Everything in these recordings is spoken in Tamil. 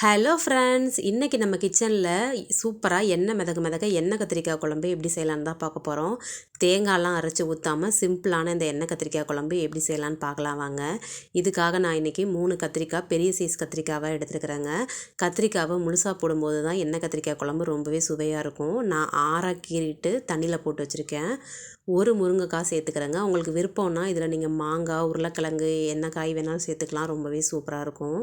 ஹலோ ஃப்ரெண்ட்ஸ் இன்றைக்கி நம்ம கிச்சனில் சூப்பராக எண்ணெய் மிதக மிதக எண்ணெய் கத்திரிக்காய் குழம்பு எப்படி செய்யலான்னு தான் பார்க்க போகிறோம் தேங்காய்லாம் அரைச்சி ஊற்றாமல் சிம்பிளான இந்த எண்ணெய் கத்திரிக்காய் குழம்பு எப்படி செய்யலான்னு பார்க்கலாம் வாங்க. இதுக்காக நான் இன்றைக்கி மூணு கத்திரிக்காய் பெரிய சைஸ் கத்திரிக்காவாக எடுத்துருக்குறேங்க. கத்திரிக்காவை முழுசாக போடும்போது தான் எண்ணெய் கத்திரிக்காய் குழம்பு ரொம்பவே சுவையாக இருக்கும். நான் ஆறாக கீறிட்டு தண்ணியில் போட்டு வச்சுருக்கேன். ஒரு முருங்கைக்காய் சேர்த்துக்கிறேங்க. உங்களுக்கு விருப்பம்னா இதில் நீங்கள் மாங்காய் உருளைக்கிழங்கு என்ன காய் வேணாலும் சேர்த்துக்கலாம். ரொம்பவே சூப்பராக இருக்கும்.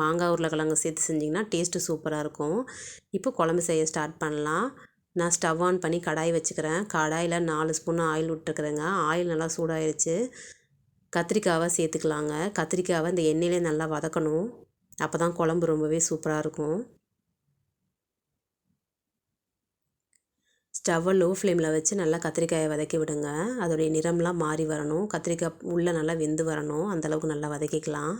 மாங்காய் உருளைக்கிழங்கு சேர்த்து செஞ்சிங்கன்னா டேஸ்ட்டு சூப்பராக இருக்கும். இப்போ குழம்பு செய்ய ஸ்டார்ட் பண்ணலாம். நான் ஸ்டவ் ஆன் பண்ணி கடாய் வச்சுக்கிறேன். கடாயில் நாலு ஸ்பூன் ஆயில் விட்டுருக்குறேங்க. ஆயில் நல்லா சூடாயிருச்சு. கத்திரிக்காவை சேர்த்துக்கலாங்க. கத்திரிக்காவை இந்த எண்ணெயிலே நல்லா வதக்கணும். அப்போ தான் குழம்பு ரொம்பவே சூப்பராக இருக்கும். ஸ்டவ்வை லோ ஃப்ளேமில் வச்சு நல்லா கத்திரிக்காயை வதக்கி விடுங்க. அதோடைய நிறம்லாம் மாறி வரணும். கத்திரிக்காய் உள்ளே நல்லா வெந்து வரணும். அந்தளவுக்கு நல்லா வதக்கிக்கலாம்.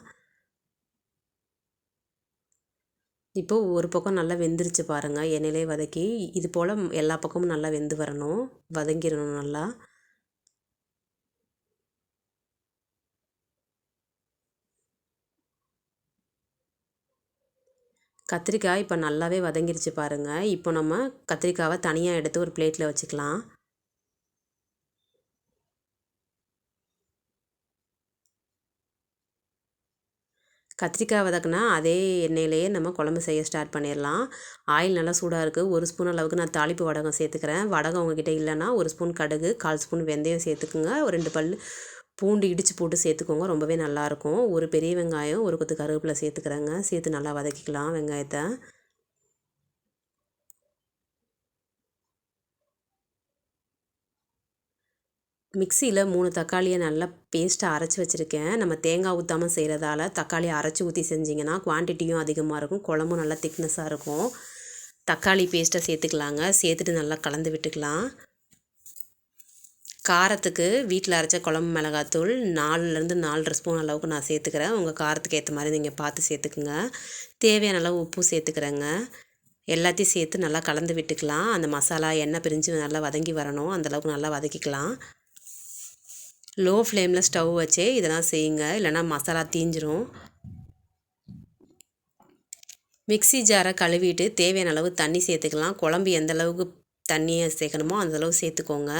இப்போது ஒரு பக்கம் நல்லா வெந்துருச்சு பாருங்கள் எண்ணெயிலே வதக்கி இது போல் எல்லா பக்கமும் நல்லா வெந்து வரணும். வதங்கிடணும் நல்லா. கத்திரிக்காய் இப்போ நல்லாவே வதங்கிருச்சு பாருங்கள் இப்போ நம்ம கத்திரிக்காவை தனியாக எடுத்து ஒரு பிளேட்டில் வச்சுக்கலாம். கத்திரிக்காய் வதக்குனா அதே எண்ணெயிலேயே நம்ம குழம்பு செய்ய ஸ்டார்ட் பண்ணிடலாம். ஆயில் நல்லா சூடாக இருக்குது ஒரு ஸ்பூன் அளவுக்கு நான் தாளிப்பு வடகம் சேர்த்துக்கிறேன். வடகம் உங்ககிட்ட இல்லைன்னா ஒரு ஸ்பூன் கடுகு கால் ஸ்பூன் வெந்தயம் சேர்த்துக்குங்க. ஒரு ரெண்டு பல் பூண்டு இடித்து போட்டு சேர்த்துக்கோங்க. ரொம்பவே நல்லாயிருக்கும் ஒரு பெரிய வெங்காயம் ஒரு கொத்து கருவேப்பிலை சேர்த்துக்கிறேங்க. சேர்த்து நல்லா வதக்கிக்கலாம் வெங்காயத்தை. மிக்சியில் மூணு தக்காளியை நல்லா பேஸ்ட்டாக அரைச்சி வச்சுருக்கேன். நம்ம தேங்காய் ஊற்றாமல் செய்கிறதால தக்காளி அரைச்சி ஊற்றி செஞ்சிங்கன்னா குவான்டிட்டியும் அதிகமாக இருக்கும். குழம்பும் நல்லா திக்னஸாக இருக்கும். தக்காளி பேஸ்ட்டை சேர்த்துக்கலாங்க. சேர்த்துட்டு நல்லா கலந்து விட்டுக்கலாம். காரத்துக்கு வீட்டில் அரைச்ச குழம்பு மிளகாத்தூள் நாலுலேருந்து நாலரை ஸ்பூன் அளவுக்கு நான் சேர்த்துக்கிறேன். உங்கள் காரத்துக்கு ஏற்ற மாதிரி நீங்கள் பார்த்து சேர்த்துக்குங்க. தேவையான அளவு உப்பு சேர்த்துக்கிறேங்க. எல்லாத்தையும் சேர்த்து நல்லா கலந்து விட்டுக்கலாம். அந்த மசாலா எண்ணெய் பிரிஞ்சு நல்லா வதங்கி வரணும். அந்தளவுக்கு நல்லா வதக்கிக்கலாம். லோ ஃப்ளேமில் ஸ்டவ் வச்சே இதெல்லாம் செய்யுங்க. இல்லைனா மசாலா தீஞ்சிரும். மிக்சி ஜாரை கழுவிட்டு தேவையான அளவு தண்ணி சேர்த்துக்கலாம். குழம்பு எந்த அளவுக்கு தண்ணியை சேர்க்கணுமோ அந்தளவு சேர்த்துக்கோங்க.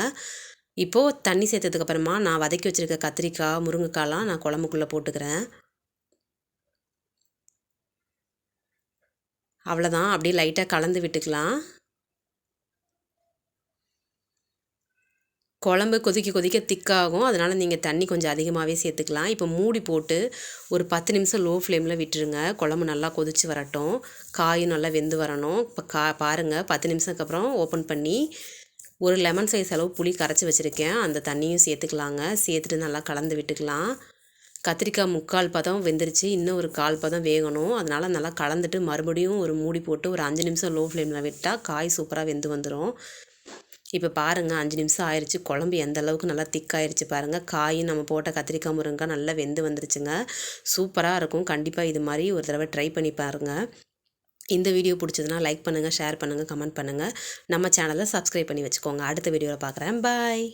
இப்போது தண்ணி சேர்த்ததுக்கப்புறமா நான் வதக்கி வச்சுருக்க கத்திரிக்காய் முருங்கைக்காய்லாம் நான் குழம்புக்குள்ளே போட்டுக்கிறேன். அவ்வளோதான் அப்படியே லைட்டாக கலந்து விட்டுக்கலாம். குழம்பு கொதிக்க கொதிக்க திக்காகும். அதனால் நீங்கள் தண்ணி கொஞ்சம் அதிகமாகவே சேர்த்துக்கலாம். இப்போ மூடி போட்டு ஒரு பத்து நிமிஷம் லோ ஃப்ளேமில் விட்டுருங்க. குழம்பு நல்லா கொதித்து வரட்டும். காயும் நல்லா வெந்து வரணும். இப்போ கா பாருங்கள் பத்து நிமிஷத்துக்கு அப்புறம் ஓப்பன் பண்ணி ஒரு லெமன் சைஸ் அளவு புளி கரைச்சி வச்சுருக்கேன். அந்த தண்ணியும் சேர்த்துக்கலாங்க. சேர்த்துட்டு நல்லா கலந்து விட்டுக்கலாம். கத்திரிக்காய் முக்கால் பதம் வெந்துருச்சு. இன்னும் ஒரு கால் பதம் வேகணும். அதனால் நல்லா கலந்துட்டு மறுபடியும் ஒரு மூடி போட்டு ஒரு அஞ்சு நிமிஷம் லோ ஃப்ளேமில் விட்டால் காய் சூப்பராக வெந்து வந்துடும் இப்போ பாருங்கள் அஞ்சு நிமிஷம் ஆயிடுச்சு குழம்பு எந்த அளவுக்கு நல்லா திக்காயிருச்சு பாருங்கள் காயும் நம்ம போட்ட கத்திரிக்காய் முருங்காய் நல்லா வெந்து வந்துருச்சுங்க. சூப்பராக இருக்கும். கண்டிப்பாக இது மாதிரி ஒரு தடவை ட்ரை பண்ணி பாருங்கள் இந்த வீடியோ பிடிச்சதுன்னா லைக் பண்ணுங்கள் ஷேர் பண்ணுங்கள் கமெண்ட் பண்ணுங்கள் நம்ம சேனலை சப்ஸ்கிரைப் பண்ணி வச்சுக்கோங்க. அடுத்த வீடியோவில் பார்க்குறேன் பாய்